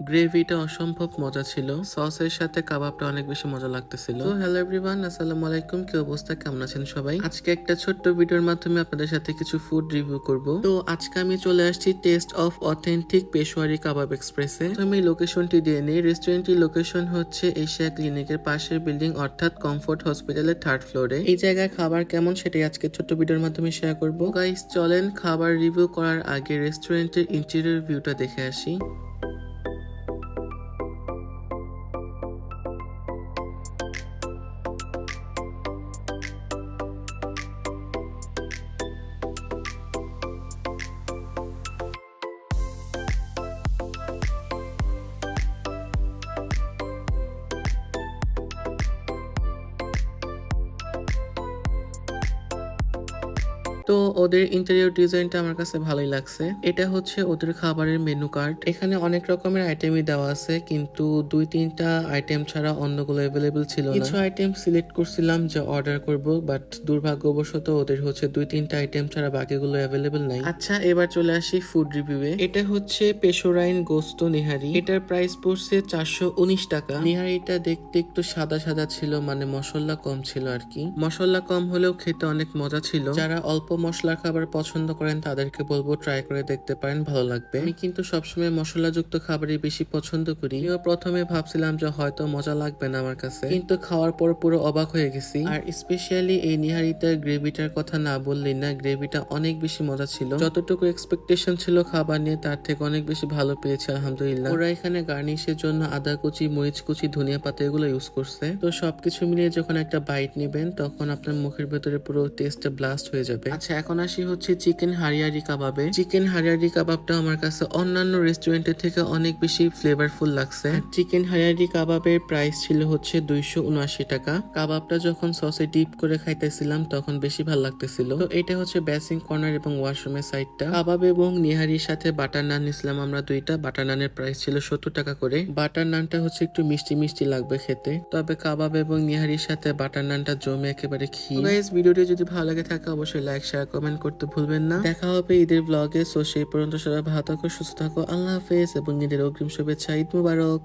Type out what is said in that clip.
গ্রেভিটা অসম্ভব মজা ছিল। সসের সাথে কাবাবটা অনেক বেশি মজা লাগতেছিল। তো হ্যালো এভরিওয়ান আসসালামু আলাইকুম। কি অবস্থা? কেমন আছেন সবাই? আজকে একটা ছোট্ট ভিডিওর মাধ্যমে আপনাদের সাথে কিছু ফুড রিভিউ করব। তো আজকে আমি চলে আসছি taste of authentic Peshawari kebab এক্সপ্রেসে আমি লোকেশনটি দিয়ে নিই। রেস্টুরেন্টটির লোকেশন হচ্ছে এশিয়া ক্লিনিকের পাশের বিল্ডিং অর্থাৎ কমফোর্ট হসপিটালের থার্ড ফ্লোরে এই জায়গায় খাবার কেমন সেটাই আজকে ছোট্ট ভিডিওর মাধ্যমে শেয়ার করব। গাইস চলেন খাবার রিভিউ করার আগে রেস্টুরেন্টের ইন্টেরিয়র ভিউটা দেখে আসি। তো ওদের ইন্টেরিয়র ডিজাইনটা আমার কাছে ভালোই লাগছে। এটা হচ্ছে ওদের খাবারের মেনু কার্ড এখানে অনেক রকমের আইটেমই দেওয়া আছে কিন্তু দুই তিনটা আইটেম ছাড়া অন্যগুলো অ্যাভেলেবেল ছিল কিছু আইটেম সিলেক্ট করছিলাম যে অর্ডার করব বাট দুর্ভাগ্যবশত ওদের হচ্ছে দুই তিনটা আইটেম ছাড়া বাকিগুলো অ্যাভেলেবেল নাই। আচ্ছা এবার চলে আসি ফুড রিভিউয়ে এটা হচ্ছে পেশোরাইন গোস্ত নিহারি এটার প্রাইস পড়ছে চারশো উনিশ টাকা। নিহারিটা দেখতে একটু সাদা সাদা ছিল মানে মশলা কম ছিল আর কি। মশলা কম হলেও খেতে অনেক মজা ছিল। যারা অল্প মশলার খাবার পছন্দ করেন, তাদেরকে বলব ট্রাই করে দেখতে পারেন, ভালো লাগবে। আমি কিন্তু সবসময় মশলাযুক্ত খাবারই বেশি পছন্দ করি। প্রথমে ভাবছিলাম যে হয়তো মজা লাগবে না আমার কাছে। কিন্তু খাওয়ার পর পুরো অবাক হয়ে গেছি। আর স্পেশালি এই নিহারিটার গ্রেভিটার কথা না বললেই না, গ্রেভিটা অনেক বেশি মজা ছিল। যতটুকু এক্সপেকটেশন ছিল খাবার নিয়ে, তার থেকে অনেক বেশি ভালো পেয়েছে, আলহামদুলিল্লাহ। ওরা এখানে গার্নিশের জন্য আদা কুচি, মরিচ কুচি, ধনিয়া পাতা এগুলো ইউজ করছে। তো সবকিছু মিলিয়ে যখন একটা বাইট নেবেন, তখন আপনার মুখের ভেতরে পুরো টেস্টটা ব্লাস্ট হয়ে যাবে। আচ্ছা এখন আসি হচ্ছে চিকেন হারিয়ারি কাবাবে। চিকেন হারিয়ারি কাবাবটা আমার কাছে অন্যান্য রেস্টুরেন্টের থেকে অনেক বেশি ফ্লেভারফুল লাগছে। চিকেন হারিয়ারি কাবাবের প্রাইস ছিল হচ্ছে দুইশো উনআশি টাকা। কাবাবটা যখন সসে ডিপ করে খাইতেছিলাম, তখন বেশি ভালো লাগতেছিল। তো এটা হচ্ছে বেসিং কর্নার এবং ওয়াশরুমের সাইডটা কাবাব এবং নিহারির সাথে বাটার নান নিছিলাম আমরা দুইটা। বাটার নানের প্রাইস ছিল সত্তর টাকা করে। বাটার নানটা হচ্ছে একটু মিষ্টি মিষ্টি লাগবে খেতে। তবে কাবাব এবং নিহারির সাথে বাটার নানটা জমে একেবারে গাইস ভিডিওটি যদি ভালো লাগে থাকে, অবশ্যই লাইক শেয়ার কমেন্ট করতে ভুলবেন না। দেখা হবে ঈদের ব্লগে সো সেই পর্যন্ত সবাই ভালো থাকো, সুস্থ থাকো, আল্লাহ হাফেজ, এবং ঈদের অগ্রিম শুভেচ্ছা, ঈদ মুবারক।